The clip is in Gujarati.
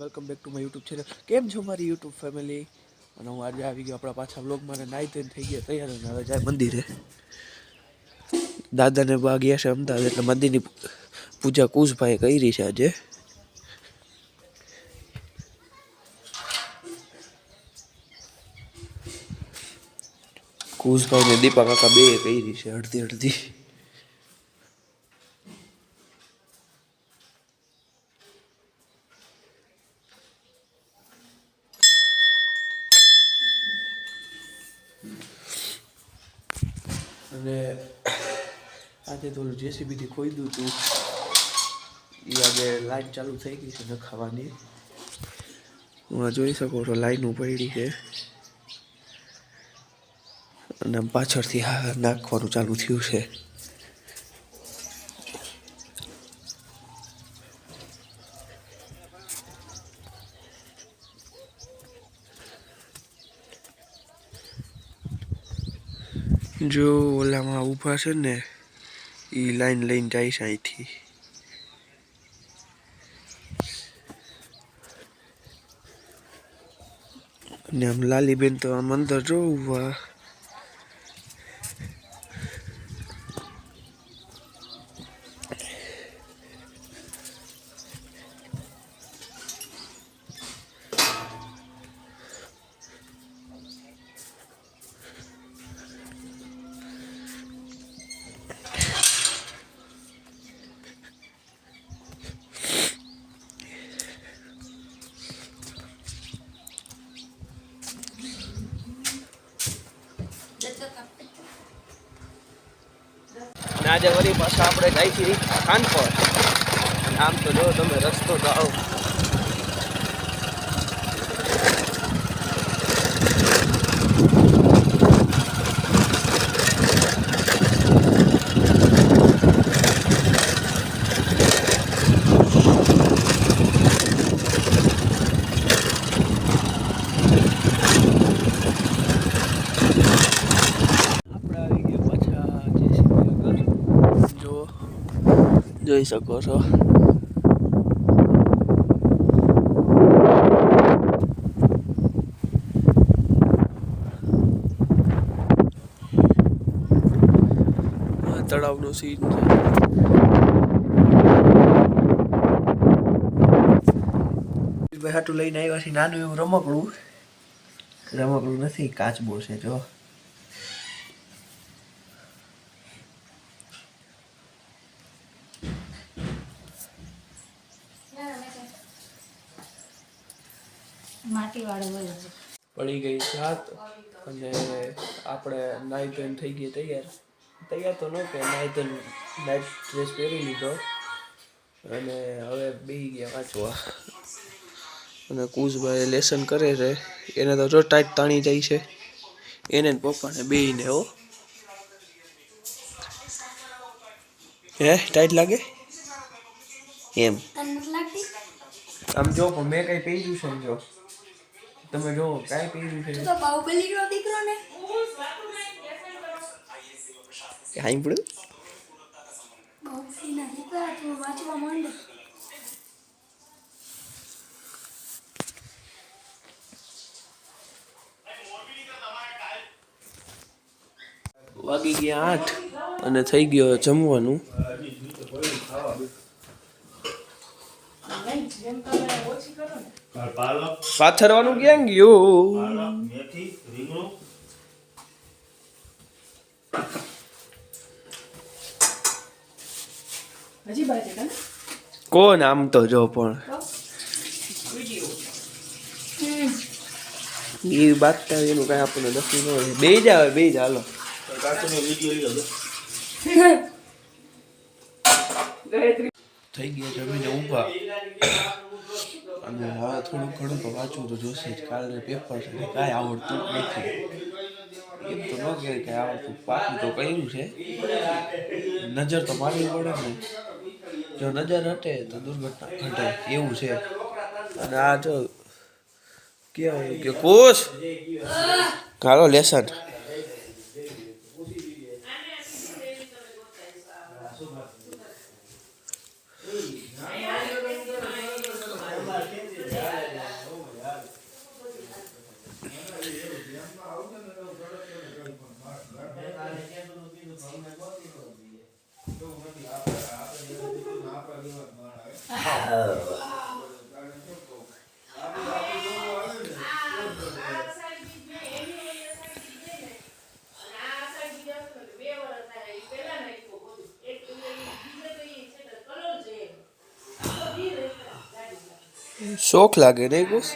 Welcome back to my YouTube channel કેમ છો મારી યુટ્યુબ ફેમિલી અને હું આજે આવી ગયો આપણા પાછા બ્લોગમાં નાઈ ધોઈને થઈ ગયા તૈયાર અને હવે જાય મંદિરે. દાદાને બા ગયા છે અમદાવાદ, એટલે મંદિરની પૂજા કુશભાઈ કરી છે આજે. કુશભાઈ ને દીપા કાકા બે કરી છે અડધી અડધી. અને આજે તો જેસીબીથી ખોઈ હતું એ આજે લાઈટ ચાલુ થઈ ગઈ છે નખાવાની. હું જોઈ શકો છો, લાઈન પડી છે. અને પાછળથી હા, નાખવાનું ચાલુ થયું છે. જો ઓલામાં ઊભા છે ને એ લાઈન લઈને જાય છે અહીંથી. અને આમ લાલીબેન તો આમ અંદર જો ઊભા. આજે વળી પાછા આપણે જાય છીએ ખાનપર આમ તો જો તમે રસ્તો તો જોઈ શકો છો તળાવનું સીન છે. હાટું લઈને આવ્યા છે નાનું એવું રમકડું. રમકડું નથી, કાચબો છે, જો. માટી વાળું હોય છે. પડી ગઈ રાત અને આપણે નાઈ ધોઈને થઈ ગઈ તૈયાર. તૈયાર તો ન કે નાઈ ધોઈને નાઇટ ડ્રેસ પહેરી લીધો. અને હવે બેહી ગયા વાંચવા. અને કુશભાઈ લેસન કરે છે. એને તો જો ટાઈટ તાણી જાય છે. એને પપ્પાને બેહીને હો. હે ટાઈટ લાગે? એમ. આમ જો પણ મેં કઈ પહેર્યું છે જો. તમે જો કાંઈ પહેર્યું છે? તું બાહુબલી નો દીકરો ને. સાંભળ્યું બાહુબલી ના દીકરા તું વાંચવા માંડ. વાગી ગયા આઠ અને થઈ ગયો જમવાનું. પાલક પાથરવાનું ક્યાં ગયું? કોણ આમ તો જો પણ? એ બાતતા એનું કઈ આપણને નક્કી ન હોય. બે જ આવે બે જ હાલો. થઈ ગયા જમીને ઊભા. અને હવે થોડું ઘણું તો વાંચવું તો જોશે જ. કાલે પેપર છે કાંઈ આવડતું નથી. એમ તો ન કહે કે આવડતું. પાકું તો કર્યું છે? નજર તો મારવી પડે ને. જો નજર હટે તો દુર્ઘટના ઘટે. એવું છે. અને આ જો કેવું કે કોષ કાલો લેસન. શોખ લાગે નહીં કુશ